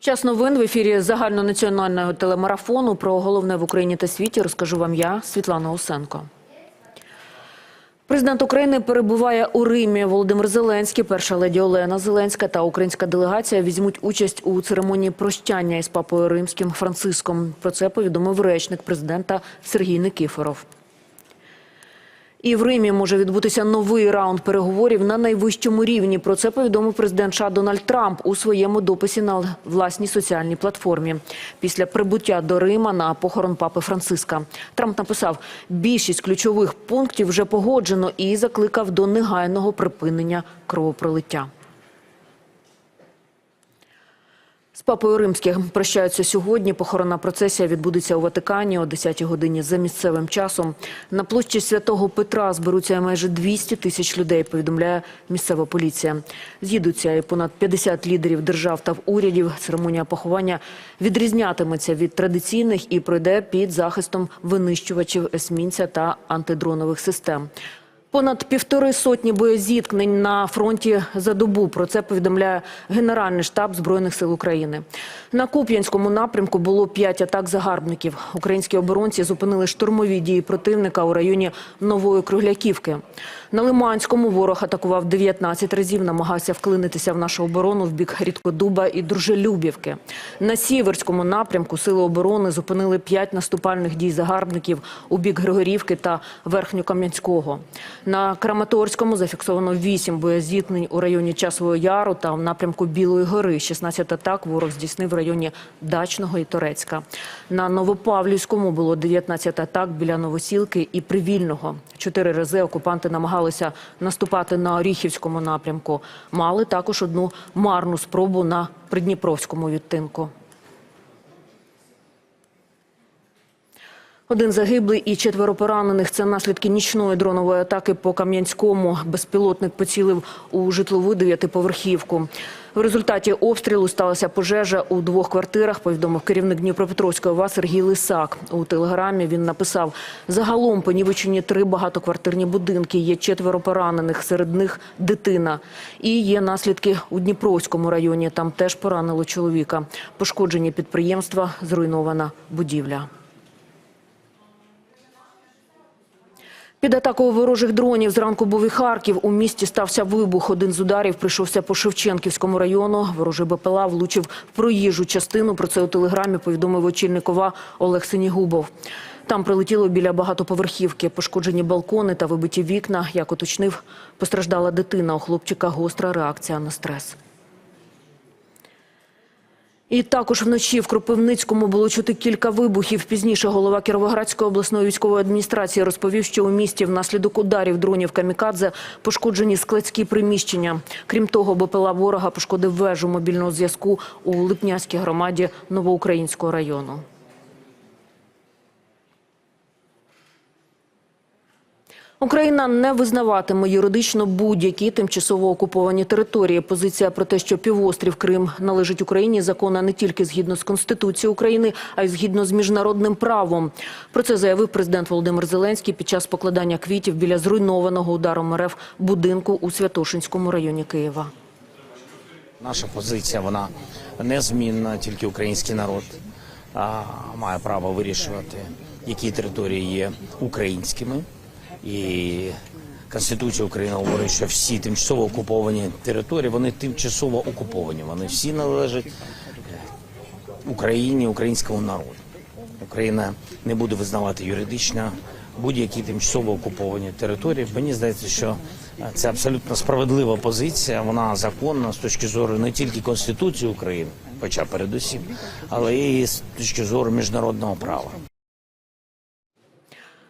Час новин в ефірі загальнонаціонального телемарафону про головне в Україні та світі розкажу вам я, Світлана Усенко. Президент України перебуває у Римі. Володимир Зеленський, перша леді Олена Зеленська та українська делегація візьмуть участь у церемонії прощання із папою римським Франциском. Про це повідомив речник президента Сергій Никифоров. І в Римі може відбутися новий раунд переговорів на найвищому рівні. Про це повідомив президент США Дональд Трамп у своєму дописі на власній соціальній платформі. Після прибуття до Рима на похорон папи Франциска. Трамп написав, більшість ключових пунктів вже погоджено і закликав до негайного припинення кровопролиття. З папою римським прощаються сьогодні. Похоронна процесія відбудеться у Ватикані о 10 годині за місцевим часом. На площі святого Петра зберуться майже 200 тисяч людей. Повідомляє місцева поліція. З'їдуться і понад 50 лідерів держав та урядів. Церемонія поховання відрізнятиметься від традиційних і пройде під захистом винищувачів есмінця та антидронових систем. Понад півтори сотні боєзіткнень на фронті за добу. Про це повідомляє Генеральний штаб Збройних сил України. На Куп'янському напрямку було п'ять атак загарбників. Українські оборонці зупинили штурмові дії противника у районі Нової Кругляківки. На Лиманському ворог атакував 19 разів, намагався вклинитися в нашу оборону в бік Рідкодуба і Дружелюбівки. На Сіверському напрямку сили оборони зупинили п'ять наступальних дій загарбників у бік Григорівки та Верхньокам'янського. На Краматорському зафіксовано 8 боєзіткнень у районі Часового Яру та в напрямку Білої гори. 16 атак ворог здійснив в районі Дачного і Торецька. На Новопавлівському було 19 атак біля Новосілки і Привільного. Чотири рази окупанти намагалися наступати на Оріхівському напрямку. Мали також одну марну спробу на Придніпровському відтинку. Один загиблий і четверо поранених. Це наслідки нічної дронової атаки по Кам'янському. Безпілотник поцілив у житлову дев'ятиповерхівку. В результаті обстрілу сталася пожежа у двох квартирах, повідомив керівник Дніпропетровської ОВА Сергій Лисак. У телеграмі він написав, загалом понівечені три багатоквартирні будинки, є четверо поранених, серед них дитина. І є наслідки у Дніпровському районі, там теж поранило чоловіка. Пошкоджені підприємства, зруйнована будівля. Під атакою ворожих дронів зранку був і Харків. У місті стався вибух. Один з ударів прийшовся по Шевченківському району. Ворожий БПЛА влучив в проїжджу частину. Про це у телеграмі повідомив очільник ОВА Олег Синігубов. Там прилетіло біля багатоповерхівки, пошкоджені балкони та вибиті вікна. Як уточнив, постраждала дитина. У хлопчика гостра реакція на стрес. І також вночі в Кропивницькому було чути кілька вибухів. Пізніше голова Кіровоградської обласної військової адміністрації розповів, що у місті внаслідок ударів дронів камікадзе пошкоджені складські приміщення. Крім того, БПЛА ворога пошкодив вежу мобільного зв'язку у Липнянській громаді Новоукраїнського району. Україна не визнаватиме юридично будь-які тимчасово окуповані території. Позиція про те, що півострів Крим належить Україні, законна не тільки згідно з Конституцією України, а й згідно з міжнародним правом. Про це заявив президент Володимир Зеленський під час покладання квітів біля зруйнованого ударом РФ будинку у Святошинському районі Києва. Наша позиція вона незмінна, тільки український народ а, має право вирішувати, які території є українськими. І Конституція України говорить, що всі тимчасово окуповані території вони тимчасово окуповані. Вони всі належать Україні, українському народу. Україна не буде визнавати юридично будь-які тимчасово окуповані території. Мені здається, що це абсолютно справедлива позиція. Вона законна з точки зору не тільки Конституції України, хоча передусім, але і з точки зору міжнародного права.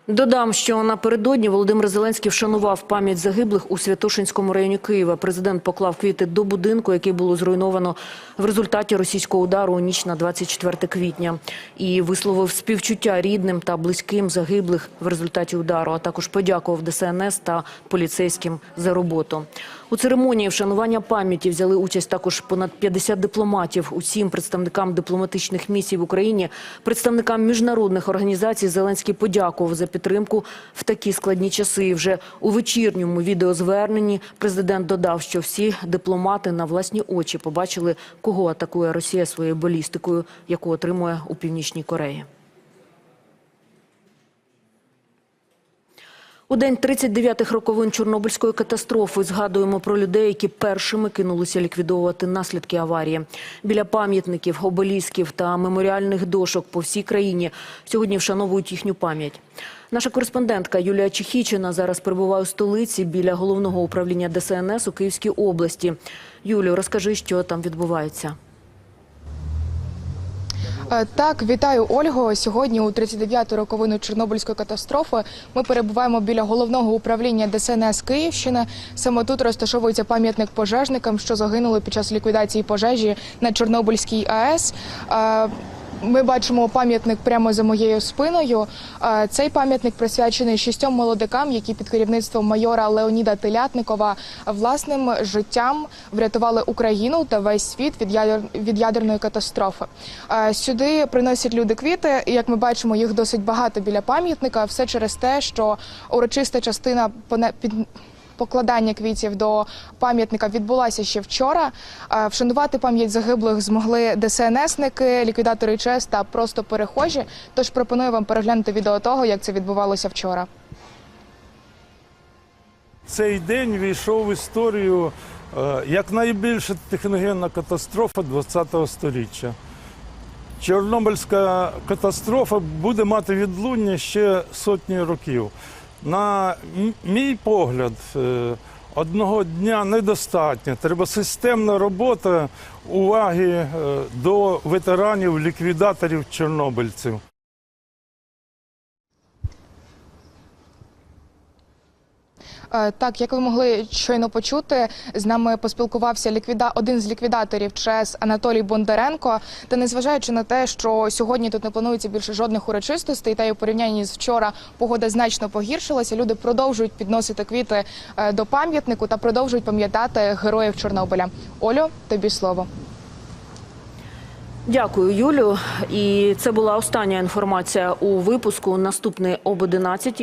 Додам, що напередодні Володимир Зеленський вшанував пам'ять загиблих у Святошинському районі Києва. Президент поклав квіти до будинку, який було зруйновано в результаті російського удару у ніч на 24 квітня, і висловив співчуття рідним та близьким загиблих в результаті удару. А також подякував ДСНС та поліцейським за роботу. У церемонії вшанування пам'яті взяли участь також понад 50 дипломатів. Усім представникам дипломатичних місій в Україні, представникам міжнародних організацій Зеленський подякував за підтримку в такі складні часи. Вже у вечірньому відеозверненні президент додав, що всі дипломати на власні очі побачили, кого атакує Росія своєю балістикою, яку отримує у Північній Кореї. У день 39-х роковин Чорнобильської катастрофи згадуємо про людей, які першими кинулися ліквідовувати наслідки аварії. Біля пам'ятників, обелісків та меморіальних дошок по всій країні сьогодні вшановують їхню пам'ять. Наша кореспондентка Юлія Чехічина зараз перебуває у столиці біля головного управління ДСНС у Київській області. Юлію, розкажи, що там відбувається. Е, Так, вітаю Ольго. Сьогодні у 39-ту роковину Чорнобильської катастрофи ми перебуваємо біля головного управління ДСНС Київщини. Саме тут розташовується пам'ятник пожежникам, що загинули під час ліквідації пожежі на Чорнобильській АЕС. Ми бачимо пам'ятник прямо за моєю спиною. Е, Цей пам'ятник присвячений шістьом молодикам, які під керівництвом майора Леоніда Телятникова власним життям врятували Україну та весь світ від ядер від ядерної катастрофи. Е, Сюди приносять люди квіти. Як ми бачимо, їх досить багато біля пам'ятника. Все через те, що урочиста частина поне- під. Покладання квітів до пам'ятника відбулася ще вчора. Е, Вшанувати пам'ять загиблих змогли ДСНСники, ліквідатори ЧЕС та просто перехожі. Тож пропоную вам переглянути відео того, як це відбувалося вчора. Цей день війшов в історію е, як найбільша техногенна катастрофа ХХ століття. Чорнобильська катастрофа буде мати відлуння ще сотні років. На мій погляд, е, одного дня недостатньо. Треба системна робота уваги е, до ветеранів, ліквідаторів, чорнобильців. Так, як ви могли щойно почути, з нами поспілкувався ліквіда... один з ліквідаторів ЧЕС Анатолій Бондаренко. Та незважаючи на те, що сьогодні тут не планується більше жодних урочистостей, та й у порівнянні з вчора погода значно погіршилася. Люди продовжують підносити квіти е, до пам'ятнику та продовжують пам'ятати героїв Чорнобиля. Олю, тобі слово. Дякую, Юлю. І це була остання інформація у випуску. Наступний об 11